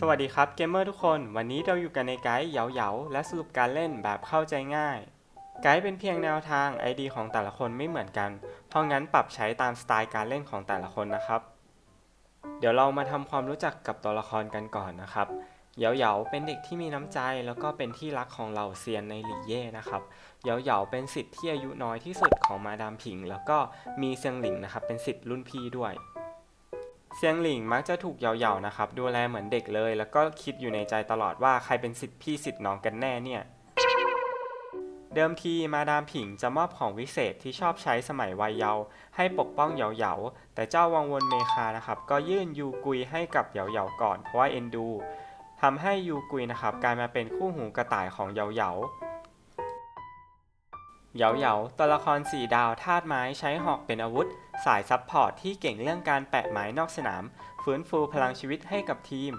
สวัสดีครับเกมเมอร์ทุกคน วันนี้เราอยู่กันในไกด์เหยาๆและสรุปการเล่นแบบเข้าใจง่าย ไกด์เป็นเพียงแนวทาง ID ของแต่ละคนไม่เหมือนกัน เพราะงั้นปรับใช้ตามสไตล์การเล่นของแต่ละคนนะครับ เดี๋ยวเรามาทำความรู้จักกับตัวละครกันก่อนนะครับเหยาๆเป็นเด็กที่มีน้ำใจแล้วก็เป็นที่รักของเหล่าเซียนในหลี่เย่นะครับเหยาๆเป็นสิทธิ์ที่อายุน้อยที่สุดของมาดามผิง แล้วก็มีเซียงหลิงนะครับเป็นสิทธิ์รุ่นพี่ด้วย เซียงหลิงมักจะถูกเหยาๆนะครับ ดูแลเหมือนเด็กเลย แล้วก็คิดอยู่ในใจตลอดว่าใครเป็นสิทธิ์พี่สิทธิ์น้องกันแน่เนี่ย เดิมทีมาดามผิงจะมอบของวิเศษที่ชอบใช้สมัยวัยเยาว์ให้ปกป้องเหยาๆแต่เจ้าวังวนเมคานะครับ ก็ยื่นยูกุยให้กับเหยาๆก่อนเพราะว่าเอ็นดูทำให้ยูกุยนะครับกลายมาเป็นคู่หูกระต่ายของเหยาๆเหยาเหยาตัวละครสีดาวธาตุไม้ใช้หอกเป็นอาวุธ สายซับพอร์ตที่เก่งเรื่องการแปะไม้นอกสนาม ฟื้นฟูพลังชีวิตให้กับทีม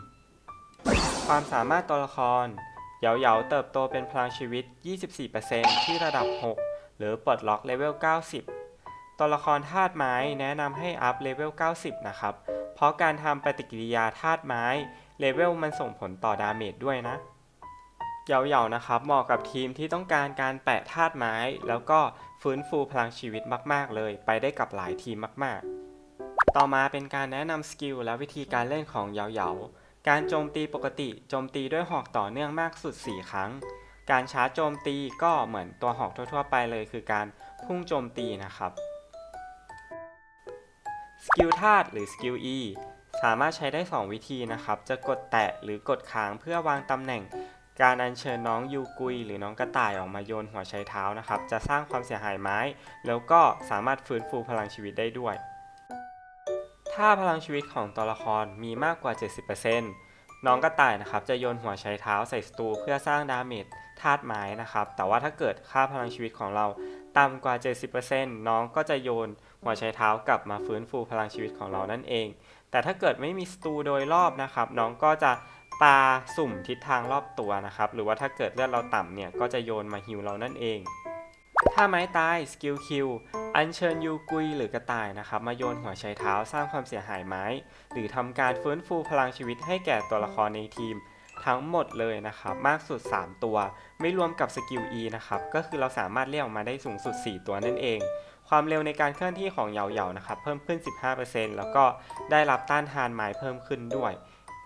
ความสามารถตัวละคร เหยาเหยาเติบโตเป็นพลังชีวิต 24%ที่ระดับ 6 หรือปลดล็อกเลเวล 90 ตัวละครธาตุไม้แนะนำให้อัพเลเวล 90 นะครับ เพราะการทำปฏิกิริยาธาตุไม้เลเวลมันส่งผลต่อดาเมจด้วยนะ เหยาๆนะครับ เหมาะกับทีมที่ต้องการการแปะธาตุไม้ แล้วก็ฟื้นฟูพลังชีวิตมาก ๆ เลย ไปได้กับหลายทีมมาก ๆ ต่อมาเป็นการแนะนำสกิลและวิธีการเล่นของเหยาๆการโจมตีปกติโจมตีด้วยหอกต่อเนื่องมากสุด 4 ครั้ง การช้าโจมตีก็เหมือนตัวหอกทั่ว ๆ ไปเลย คือการพุ่งโจมตีนะครับสกิลธาตุหรือสกิล E สามารถใช้ได้ 2 วิธีนะครับ จะกดแตะหรือกดค้างเพื่อวางตำแหน่ง การอัญเชิญน้องยูกุยหรือน้องกระต่ายออกมาโยนหัวใช้เท้านะครับ จะสร้างความเสียหายไม้ แล้วก็สามารถฟื้นฟูพลังชีวิตได้ด้วย ถ้าพลังชีวิตของตัวละครมีมากกว่า 70%น้องกระต่ายนะครับจะโยนหัวใช้เท้าใส่ศัตรูเพื่อสร้างดาเมจธาตุไม้นะครับ แต่ว่าถ้าเกิดค่าพลังชีวิตของเราต่ำกว่า 70%น้องก็จะโยนหัวใช้เท้ากลับมาฟื้นฟูพลังชีวิตของเรานั่นเอง แต่ถ้าเกิดไม่มีศัตรูโดยรอบนะครับ น้องก็จะ ปาสุ่มทิศทางรอบตัวนะครับ หรือว่าถ้าเกิดเลือดเราต่ำเนี่ยก็จะโยนมาฮิวเรานั่นเอง ถ้าไม้ตายสกิลคิวอัญเชิญยูกุยหรือกระต่ายนะครับมาโยนหัวไชเท้าสร้างความเสียหายไม้ หรือทำการฟื้นฟูพลังชีวิตให้แก่ตัวละครในทีมทั้งหมดเลยนะครับ มากสุด 3 ตัว ไม่รวมกับสกิล E นะครับ ก็คือเราสามารถเรียกออกมาได้สูงสุด 4 ตัวนั่นเอง ความเร็วในการเคลื่อนที่ของเหยาๆนะครับ เพิ่มขึ้น 15%แล้วก็ได้รับต้านทานไม้เพิ่มขึ้นด้วย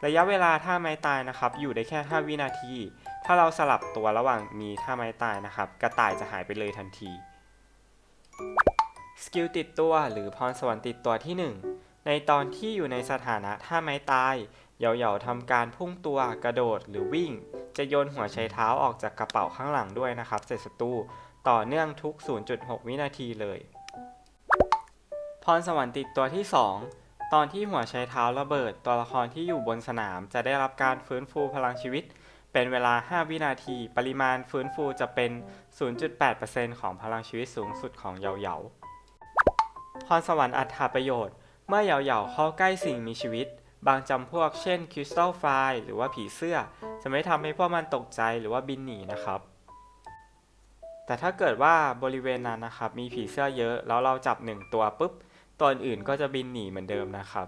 ระยะเวลาท่าไม้ตายนะครับ อยู่ได้แค่ 5 วินาที ถ้าเราสลับตัวระหว่างมีท่าไม้ตายนะครับ กระต่ายจะหายไปเลยทันที สกิลติดตัวหรือพรสวรรค์ติดตัวที่ 1 ในตอนที่อยู่ในสถานะท่าไม้ตาย เหยาๆทำการพุ่งตัวกระโดดหรือวิ่ง จะโยนหัวใช้เท้าออกจากกระเป๋าข้างหลังด้วยนะครับเสร็จศัตรูต่อเนื่องทุก 0.6 วินาทีเลย พรสวรรค์ติดตัวที่ 2 ตอนที่หัวใช้เท้าระเบิด ตัวละครที่อยู่บนสนามจะได้รับการฟื้นฟูพลังชีวิต เป็นเวลา 5 วินาที ปริมาณฟื้นฟูจะเป็น 0.8%ของพลังชีวิตสูงสุดของเหยาๆพรสวรรค์อัตถประโยชน์ เมื่อเหยาๆเข้าใกล้สิ่งมีชีวิต บางจำพวกเช่นคริสตัลไฟหรือว่าผีเสื้อ จะไม่ทำให้พวกมันตกใจหรือว่าบินหนีนะครับ แต่ถ้าเกิดว่าบริเวณนั้นนะครับมีผีเสื้อเยอะแล้วเราจับหนึ่งตัวปุ๊บ ตัวอื่นก็จะบินหนีเหมือนเดิมนะครับ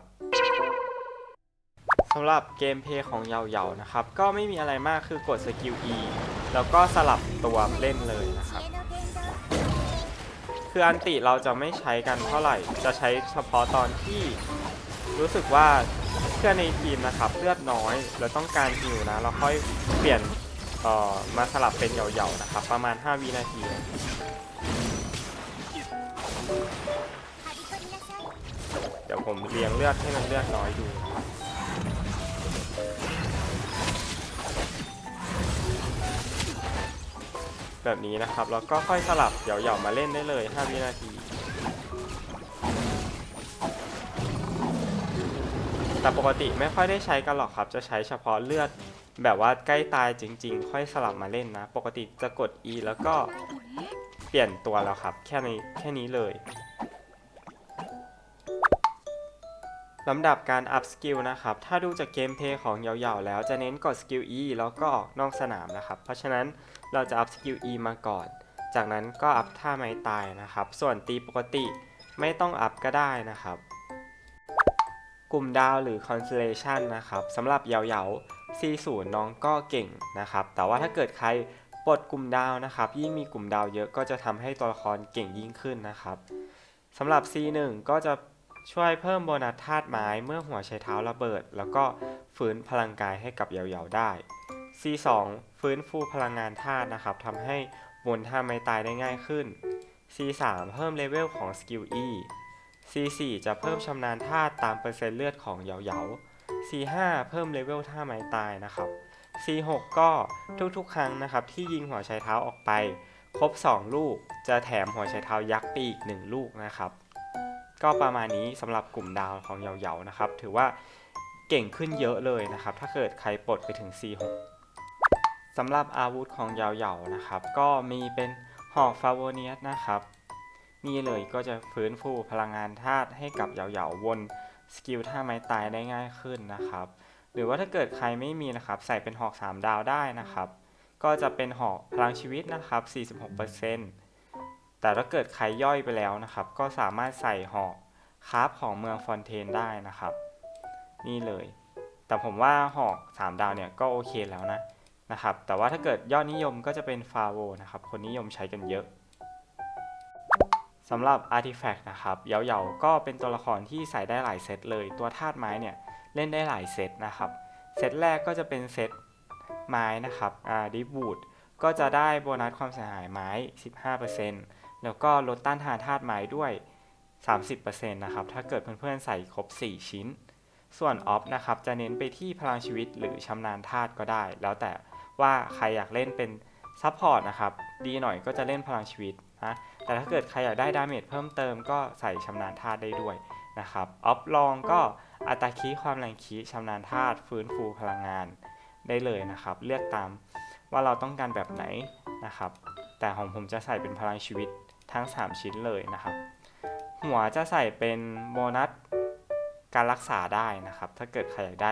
สำหรับเกมเพย์ของเหยาๆนะครับ ก็ไม่มีอะไรมากคือกดสกิล E แล้วก็สลับตัวเล่นเลยนะครับ คืออันติเราจะไม่ใช้กันเท่าไหร่ จะใช้เฉพาะตอนที่รู้สึกว่าเพื่อนในทีมนะครับเลือดน้อยแล้วต้องการฮิวนะเราค่อยเปลี่ยนเอ่อมาสลับเป็นเหยาๆนะครับ ประมาณ 5 วินาที เดี๋ยวผมเรียงเลือดให้มันเลือดน้อยดูแบบนี้นะครับแล้วก็ค่อยสลับเหยาๆมาเล่นได้เลย 5 วินาที แต่ปกติไม่ค่อยได้ใช้กันหรอกครับ จะใช้เฉพาะเลือดแบบว่าใกล้ตายจริง ๆ ค่อยสลับมาเล่นนะ ปกติจะกด E แล้วก็เปลี่ยนตัวแล้วครับ แค่นี้แค่นี้เลย ลำดับการอัพสกิลนะครับ ถ้าดูจากเกมเพย์ของเหยาๆแล้วจะเน้นกดสกิล E แล้วก็ออกนอกสนามนะครับ เพราะฉะนั้นเราจะอัพสกิล E มาก่อน จากนั้นก็อัพท่าไม้ตายนะครับ ส่วนตีปกติไม่ต้องอัพก็ได้นะครับ กลุ่มดาวหรือ constellation นะครับสำหรับเหยาๆ C0 น้องก็เก่งนะครับ แต่ว่าถ้าเกิดใครปลดกลุ่มดาวนะครับ ยิ่งมีกลุ่มดาวเยอะก็จะทำให้ตัวละครเก่งยิ่งขึ้นนะครับสำหรับ C1 ก็จะ ช่วยเพิ่มโบนัสธาตุไม้เมื่อหัวใช้เท้าระเบิด แล้วก็ฟื้นพลังกายให้กับเหยาๆได้ C2 ฟื้นฟูพลังงานธาตุนะครับทำให้วนท่าไม้ตายได้ง่ายขึ้น C3 เพิ่มเลเวลของสกิล E C4 จะเพิ่มชำนาญธาตุตามเปอร์เซ็นต์เลือดของเหยาๆ C5 เพิ่มเลเวลท่าไม้ตายนะครับ C6 ก็ทุกๆ ครั้งนะครับที่ยิงหัวไชเท้าออกไป ครบ 2 ลูกจะแถมหัวไชเท้ายักษ์ไปอีก 1 ลูกนะครับ ก็ประมาณนี้สำหรับกลุ่มดาวของเหยาๆนะครับ ถือว่าเก่งขึ้นเยอะเลยนะครับ ถ้าเกิดใครปลดไปถึง C6 สำหรับอาวุธของเหยาๆนะครับ ก็มีเป็นหอกฟาโวเนียสนะครับ นี่เลยก็จะฟื้นฟูพลังงานธาตุให้กับเหยาๆวนสกิลท่าไม้ตายได้ง่ายขึ้นนะครับ หรือว่าถ้าเกิดใครไม่มีนะครับ ใส่เป็นหอก 3 ดาวได้นะครับ ก็จะเป็นหอกพลังชีวิตนะครับ 46% แต่ถ้าเกิดใครย่อยไปแล้วนะครับ ก็สามารถใส่หอกคราฟของเมืองฟอนเทนได้นะครับ นี่เลย แต่ผมว่าหอก 3 ดาวเนี่ยก็โอเคแล้วนะนะครับ แต่ว่าถ้าเกิดยอดนิยมก็จะเป็นฟาโวนะครับ คนนิยมใช้กันเยอะสำหรับ Artifact นะครับเหยาก็เป็นตัวละครที่ใส่ได้หลายเซตเลย ตัวธาตุไม้เนี่ยเล่นได้หลายเซตนะครับ เซตแรกก็จะเป็นเซตไม้นะครับอาดิบูดก็จะได้โบนัสความเสียหายไม้ 15% แล้วก็ลดต้านทานธาตุไม้ด้วย 30%นะครับ ถ้าเกิดเพื่อนๆใส่ครบ 4 ชิ้น ส่วนออฟนะครับ จะเน้นไปที่พลังชีวิตหรือชำนาญธาตุก็ได้ แล้วแต่ว่าใครอยากเล่นเป็นซัพพอร์ตนะครับ ดีหน่อยก็จะเล่นพลังชีวิตนะ แต่ถ้าเกิดใครอยากได้ดาเมจเพิ่มเติมก็ใส่ชำนาญธาตุได้ด้วยนะครับ ออฟลองก็อัตราคีความแรงคีชำนาญธาตุฟื้นฟูพลังงานได้เลยนะครับ เลือกตามว่าเราต้องการแบบไหนนะครับ แต่ของผมจะใส่เป็นพลังชีวิต ทั้ง 3 ชิ้นเลยนะครับ หัวจะใส่เป็นโบนัสการรักษาได้นะครับ ถ้าเกิดใครอยากได้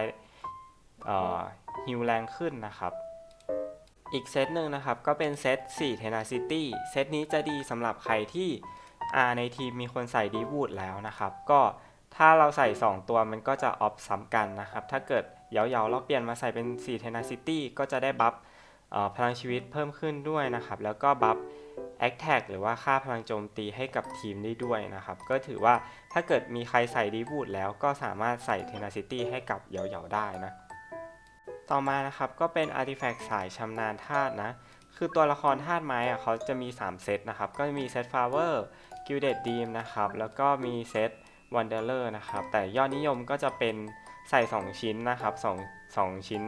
ฮิวแรงขึ้นนะครับ อีกเซตหนึ่งนะครับ ก็เป็นเซต4 Tenacity เซตนี้จะดีสำหรับใครที่อาในทีมมีคนใส่ดีวูดแล้วนะครับ ก็ถ้าเราใส่ 2 ตัวมันก็จะออฟซ้ำกันนะครับ ถ้าเกิดเหยาๆเราเปลี่ยนมาใส่เป็น4 Tenacity ก็จะได้บัฟพลังชีวิตเพิ่มขึ้นด้วยนะครับ แล้วก็บัฟ Attack หรือว่าค่าพลังโจมตีให้กับทีมได้ด้วยนะครับ ก็ถือว่าถ้าเกิดมีใครใส่ดีวูดแล้วก็สามารถใส่ Tenacity ให้กับเหยาๆได้นะ ต่อมานะครับก็เป็น Artifact สายชำนาญธาตุนะ คือตัวละครธาตุไม้อะเขาจะมี 3 เซตนะครับ ก็มีเซต Flower Gilded Dream นะครับ แล้วก็มีเซต Wanderer นะครับ แต่ยอดนิยมก็จะเป็นใส่ 2 ชิ้นนะครับ 2 2 ชิ้น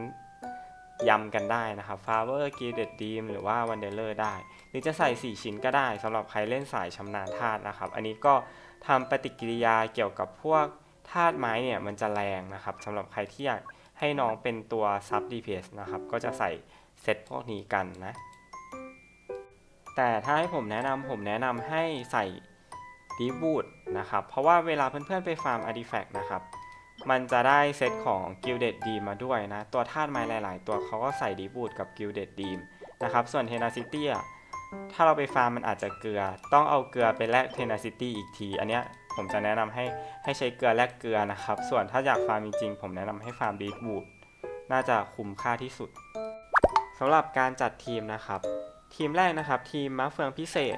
ยำกันได้นะครับ Flower Gilded Dream หรือว่า Wanderer ได้ หรือจะใส่ 4 ชิ้นก็ได้สำหรับใครเล่นสายชำนาญธาตุนะครับ อันนี้ก็ทำปฏิกิริยาเกี่ยวกับพวกธาตุไม้เนี่ยมันจะแรงนะครับสำหรับใครที่อยากให้น้องเป็นตัวซับ DPS นะครับ ก็จะใส่เซตพวกนี้กันนะ แต่ถ้าให้ผมแนะนำผมแนะนำให้ใส่ดีบูดนะครับ เพราะว่าเวลาเพื่อนๆไปฟาร์ม Artifact นะครับ มันจะได้เซตของ Gilded Dream มาด้วยนะ ตัวธาตุไม้หลาย ๆ ตัวเขาก็ใส่ดีบูดกับ Gilded Dream นะครับ ส่วน Tenacity อะถ้าเราไปฟาร์มมันอาจจะเกลือ ต้องเอาเกลือไปแลก Tenacity อีกที อันเนี้ยผมจะแนะนำให้ให้ใช้เกลือแลกเกลือนะครับ ส่วนถ้าอยากฟาร์มจริงๆผมแนะนำให้ฟาร์มดีบูดน่าจะคุ้มค่าที่สุดสำหรับการจัดทีมนะครับ ทีมแรกนะครับ ทีมมะเฟืองพิเศษ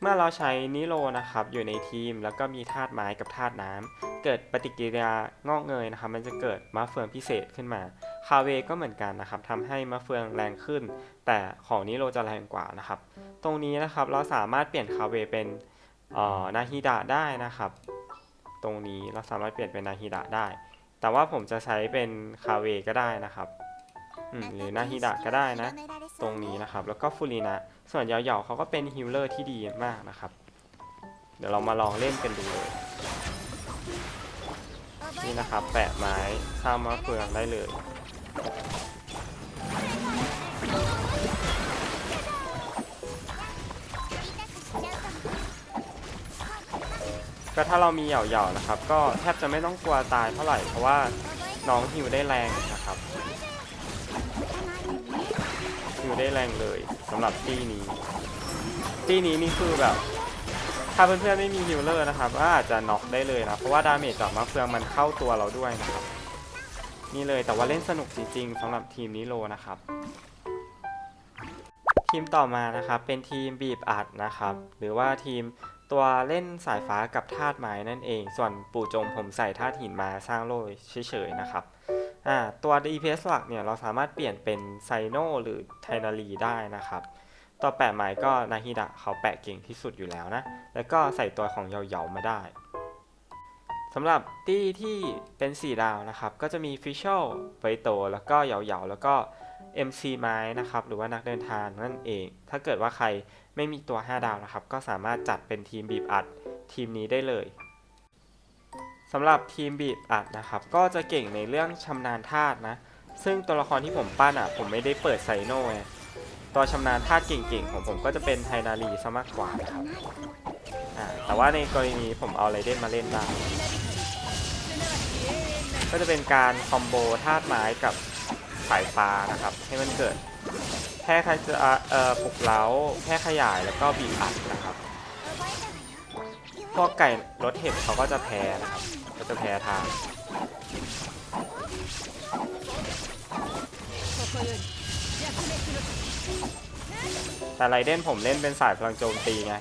เมื่อเราใช้นิโรนะครับอยู่ในทีมแล้วก็มีธาตุไม้กับธาตุน้ำ เกิดปฏิกิริยางอกเงยนะครับมันจะเกิดมะเฟืองพิเศษขึ้นมาคาเวก็เหมือนกันนะครับทำให้มะเฟืองแรงขึ้น แต่ของนิโรจะแรงกว่านะครับ ตรงนี้นะครับเราสามารถเปลี่ยนคาเวเป็นนาฮิดะได้นะครับ ตรงนี้เราสามารถเปลี่ยนเป็นนาฮิดะได้ แต่ว่าผมจะใช้เป็นคาเวก็ได้นะครับหรือนาฮิดะก็ได้นะ ตรงนี้นะครับ แล้วก็ฟูรินะ ส่วนเหยาๆเขาก็เป็นฮิลเลอร์ที่ดีมากนะครับ เดี๋ยวเรามาลองเล่นกันดูเลย นี่นะครับ แปะไม้สร้างมะเฟืองได้เลย ก็ถ้าเรามีเหยาๆนะครับ ก็แทบจะไม่ต้องกลัวตายเท่าไหร่ เพราะว่าน้องฮิวได้แรงนะครับฮิวได้แรงเลยสำหรับตี้นี้ตี้นี้นี่คือแบบ ถ้าเพื่อนๆไม่มีฮิลเลอร์นะครับก็อาจจะน็อกได้เลยนะ เพราะว่าดาเมจจากมะเฟืองมันเข้าตัวเราด้วยนะครับ นี่เลยแต่ว่าเล่นสนุกจริงๆสำหรับทีมนี้โลนะครับ ทีมต่อมานะครับเป็นทีมบีบอัดนะครับ หรือว่าทีมตัวเล่นสายฟ้ากับธาตุไม้นั่นเอง ส่วนปู่จงผมใส่ธาตุหินมาสร้างโล่เฉยๆนะครับตัว DPS หลักเนี่ยเราสามารถเปลี่ยนเป็นไซโนหรือไทนารีได้นะครับ ตัวแปะไม้ก็นาฮิดะเขาแปะเก่งที่สุดอยู่แล้วนะ แล้วก็ใส่ตัวของเหยาๆมาได้สำหรับตี้ที่เป็น 4 ดาวนะครับ ก็จะมีฟิชเชลไวโตแล้วก็เหยาๆแล้วก็ MC ไม้นะครับ หรือว่านักเดินทางนั่นเอง ถ้าเกิดว่าใครไม่มีตัว 5 ดาวนะครับ ก็สามารถจัดเป็นทีมบีบอัดทีมนี้ได้เลยสำหรับทีมบีบอัดนะครับ ก็จะเก่งในเรื่องชำนาญธาตุนะ ซึ่งตัวละครที่ผมปั้นอะ ผมไม่ได้เปิดไซโน่ ตัวชำนาญธาตุเก่งๆ ของผมก็จะเป็นไทนารีซะมากกว่านะครับอ่าแต่ว่าในกรณีนี้ผมเอาไรเดนมาเล่นได้ ก็จะเป็นการคอมโบธาตุไม้กับสายฟ้านะครับ ให้มันเกิดแพร่ขยายเอ่อปลุกเล้าแพร่ขยายแล้วก็บีบอัดนะครับ พวกไก่รถเห็บเขาก็จะแพ้นะครับ ก็จะแพ้ทาง แต่ไรเด่นผมเล่นเป็นสายพลังโจมตีไง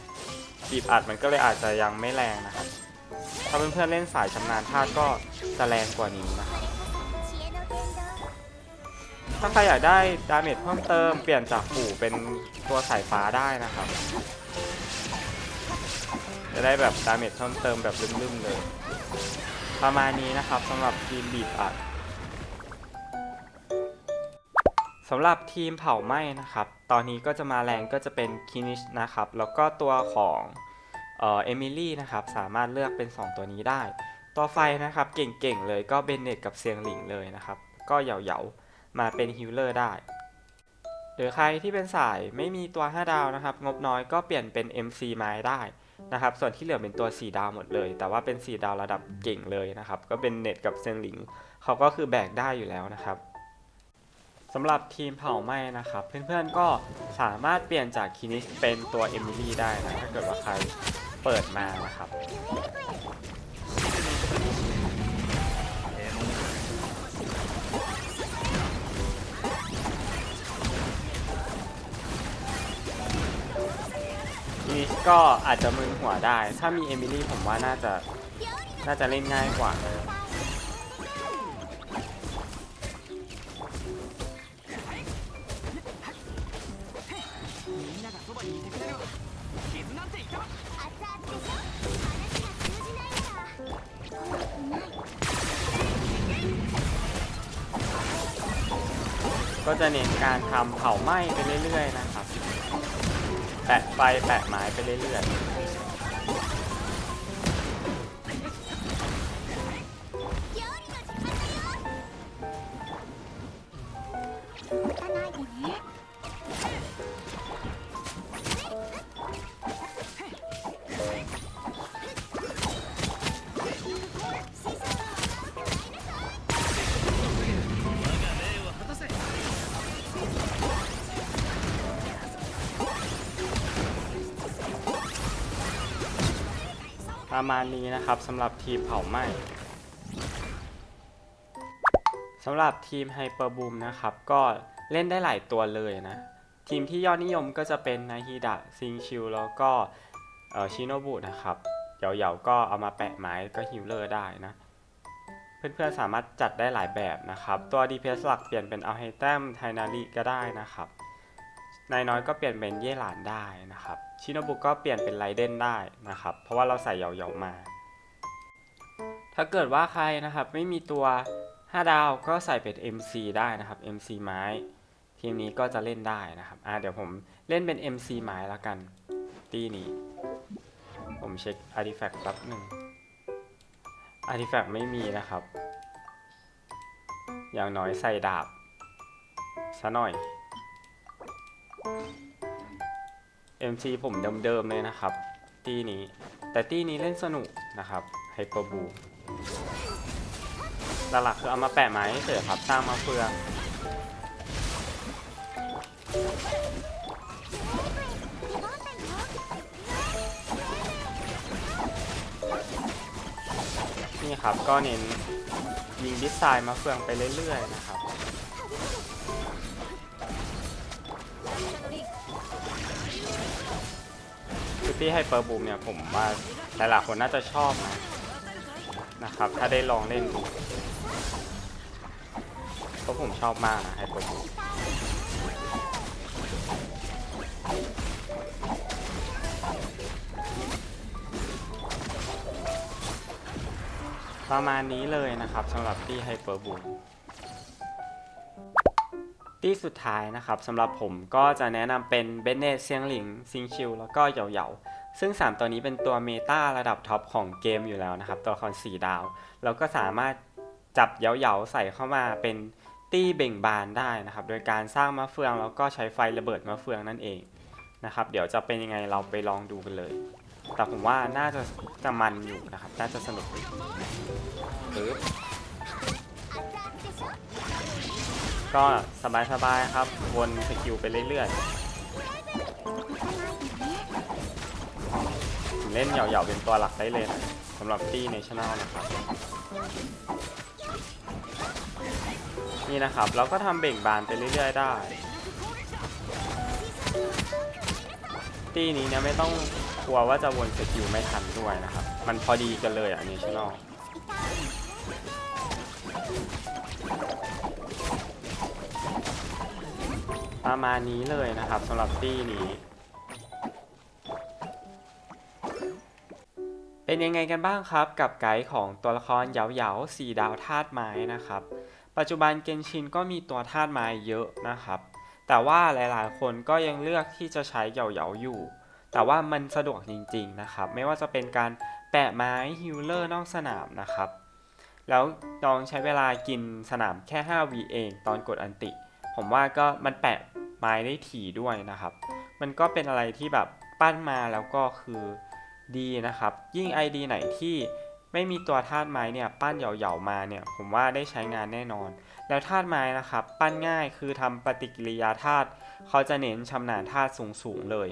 บีบอัดมันก็เลยอาจจะยังไม่แรงนะครับ ถ้าเพื่อนๆเล่นสายชำนาญธาตุก็จะแรงกว่านี้นะครับถ้าใครอยากได้ดาเมจเพิ่มเติมเปลี่ยนจากปู่เป็นตัวสายฟ้าได้นะครับ จะได้แบบดาเมจเพิ่มเติมแบบลืมๆเลย ประมาณนี้นะครับสำหรับทีมบีบอัด สำหรับทีมเผาไหม้นะครับ ตอนนี้ก็จะมาแรงก็จะเป็นคินิชนะครับ แล้วก็ตัวของเอเมิลี่นะครับ สามารถเลือกเป็น 2 ตัวนี้ได้ ตัวไฟนะครับ เก่งๆเลยก็เบนเน็ตกับเซียงหลิงเลยนะครับ ก็เหยาๆ มาเป็นฮิลเลอร์ได้ หรือใครที่เป็นสายไม่มีตัว 5 ดาวนะครับ งบน้อยก็เปลี่ยนเป็น MC ไม้ได้นะครับ ส่วนที่เหลือเป็นตัว 4 ดาวหมดเลย แต่ว่าเป็น 4 ดาวระดับเก่งเลยนะครับ ก็เป็นเน็ตกับเซียงหลิง เขาก็คือแบกได้อยู่แล้วนะครับำหรับทีมเผาไหม้นะครับ เพื่อนๆก็สามารถเปลี่ยนจากคินิชเป็นตัวเอมิลี่ได้นะถ้าเกิดว่าใครเปิดมานะครับนี่ก็อาจจะมึนหัวได้ ถ้ามีเอมิลี่ผมว่าน่าจะน่าจะเล่นง่ายกว่าみん ก็จะเน้นการทำเผาไหม้ไปเรื่อยๆนะครับ แปะไฟแปะไม้ไปเรื่อยๆ ประมาณนี้นะครับสำหรับทีมเผาไหม้สำหรับทีมไฮเปอร์บูมนะครับ ก็เล่นได้หลายตัวเลยนะ ทีมที่ยอดนิยมก็จะเป็นนาฮิดะซิงชิวแล้วก็ชิโนบุนะครับเหยาๆก็เอามาแปะไม้ก็ฮิลเลอร์ได้นะ เพื่อนๆสามารถจัดได้หลายแบบนะครับ ตัว DPS หลักเปลี่ยนเป็นเอาไฮแต้มไทนาริก็ได้นะครับนายน้อยก็เปลี่ยนเป็นเย่หลานได้นะครับ ชิโนบุก็เปลี่ยนเป็นไรเดนได้นะครับ เพราะว่าเราใส่เหยาๆมา ถ้าเกิดว่าใครนะครับไม่มีตัว 5 ดาวก็ใส่เป็น MC ได้นะครับ MC ไม้ ทีมนี้ก็จะเล่นได้นะครับอ่าเดี๋ยวผมเล่นเป็น MC ไม้แล้วกัน ตีนี้ ผมเช็ค Artifact แป๊บหนึ่ง Artifact ไม่มีนะครับ อย่างน้อยใส่ดาบซะหน่อย MC ผมเดิมๆเลยนะครับที่นี้ แต่ที่นี้เล่นสนุกนะครับไฮเปอร์บูหลักๆคือเอามาแปะไม้เฉยครับสร้างมาเฟืองนี่ครับก็เน้นยิงดิสไซน์มาเฟืองไปเรื่อยๆนะครับ ที่ไฮเปอร์บูมเนี่ยผมว่าหลายๆคนน่าจะชอบนะนะครับ ถ้าได้ลองเล่นดูเพราะผมชอบมากนะไฮเปอร์บูมประมาณนี้เลยนะครับสำหรับตี้ไฮเปอร์บูม ตี้สุดท้ายนะครับสำหรับผมก็จะแนะนำเป็นเบนเนตเซียงหลิงซิงชิวแล้วก็เหยาเหยาซึ่ง 3 ตัวนี้เป็นตัวเมตาระดับท็อปของเกมอยู่แล้วนะครับ ตัวละคร4ดาว แล้วก็สามารถจับเหยาเหยาใส่เข้ามาเป็นตี้เบ่งบานได้นะครับ โดยการสร้างมะเฟืองแล้วก็ใช้ไฟระเบิดมะเฟืองนั่นเองนะครับ เดี๋ยวจะเป็นยังไงเราไปลองดูกันเลย แต่ผมว่าน่าจะจะมันอยู่นะครับ น่าจะสนุกอ ก็สบายๆครับ วนสกิลไปเรื่อยๆ เล่นเหยาๆเป็นตัวหลักได้เลยนะสำหรับตี้ในช anel นะครับ นี่นะครับ เราก็ทำเบ่งบานไปเรื่อยๆได้ ตี้นี้เนี่ยไม่ต้องกลัวว่าจะวนสกิลไม่ทันด้วยนะครับ มันพอดีกันเลยอะนี่ช anel ประมาณนี้เลยนะครับสำหรับตี้นี้ เป็นยังไงกันบ้างครับกับไกด์ของตัวละครเหยาเหยาสี่ดาวธาตุไม้นะครับ ปัจจุบันเกนชินก็มีตัวธาตุไม้เยอะนะครับ แต่ว่าหลายๆ คนก็ยังเลือกที่จะใช้เหยาเหยาอยู่ แต่ว่ามันสะดวกจริง ๆนะครับ ไม่ว่าจะเป็นการแปะไม้ฮิลเลอร์นอกสนามนะครับแล้วน้องใช้เวลากินสนามแค่ 5วีเองตอนกดอันติ ผมว่าก็มันแปะ ไม้ได้ถี่ด้วยนะครับ มันก็เป็นอะไรที่แบบปั้นมาแล้วก็คือดีนะครับ ยิ่ง ID ไหนที่ไม่มีตัวธาตุไม้เนี่ยปั้นเหยาๆมาเนี่ยผมว่าได้ใช้งานแน่นอน แล้วธาตุไม้นะครับ ปั้นง่ายคือทำปฏิกิริยาธาตุเขาจะเน้นชำนาญธาตุสูงๆเลย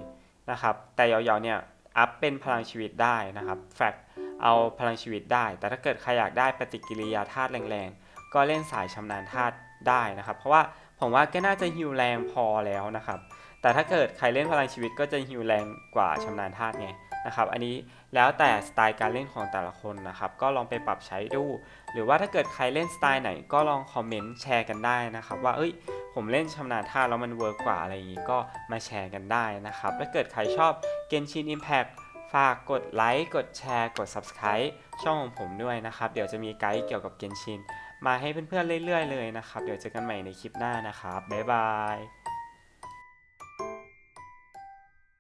นะครับ แต่เหยาๆเนี่ยอัพเป็นพลังชีวิตได้นะครับแฟกเอาพลังชีวิตได้ แต่ถ้าเกิดใครอยากได้ปฏิกิริยาธาตุแรงๆก็เล่นสายชำนาญธาตุได้นะครับ เพราะว่า ผมว่าก็น่าจะฮิวแรงพอแล้วนะครับ แต่ถ้าเกิดใครเล่นพลังชีวิตก็จะฮิวแรงกว่าชำนาญธาตุไงนะครับอันนี้แล้วแต่สไตล์การเล่นของแต่ละคนนะครับ ก็ลองไปปรับใช้ดู หรือว่าถ้าเกิดใครเล่นสไตล์ไหนก็ลองคอมเมนต์แชร์กันได้นะครับ ว่าเอ้ย ผมเล่นชำนาญท่าแล้วมันเวิร์กกว่าอะไรอย่างนี้ก็มาแชร์กันได้นะครับ ถ้าเกิดใครชอบ Genshin Impact ฝากกดไลค์กดแชร์ กด Subscribe ช่องของผมด้วยนะครับ เดี๋ยวจะมีไกด์เกี่ยวกับ Genshin มาให้เพื่อนๆเรื่อยๆเลยนะครับ เดี๋ยวเจอกันใหม่ในคลิปหน้านะครับบ๊ายบาย